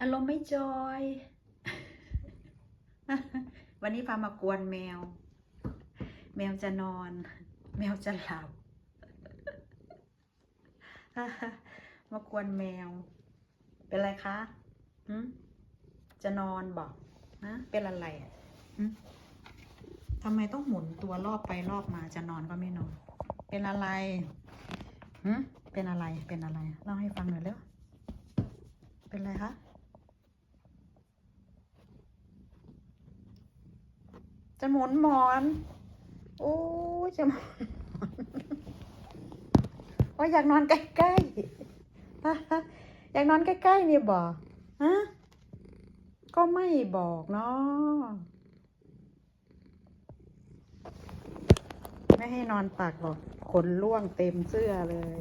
อารมณ์ไม่จอย วันนี้พามากวนแมว แมวจะนอน แมวจะหลับ มากวนแมว เป็นไรคะจะนอนบอกนะเป็นอะไรอะทำไมต้องหมุนตัวรอบไปรอบมาจะนอนก็ไม่นอน เป็นอะไรเป็นอะไร เป็นอะไร เล่าให้ฟังหน่อยเร็ว เป็นอะไรคะ จะหมุนหมอน โอ้ยจะหมุนหมอนว่าอยากนอนใกล้ๆอยากนอนใกล้ๆนี่บอกฮะก็ไม่บอกเนาะไม่ให้นอนตักหรอกขนล่วงเต็มเสื้อเลย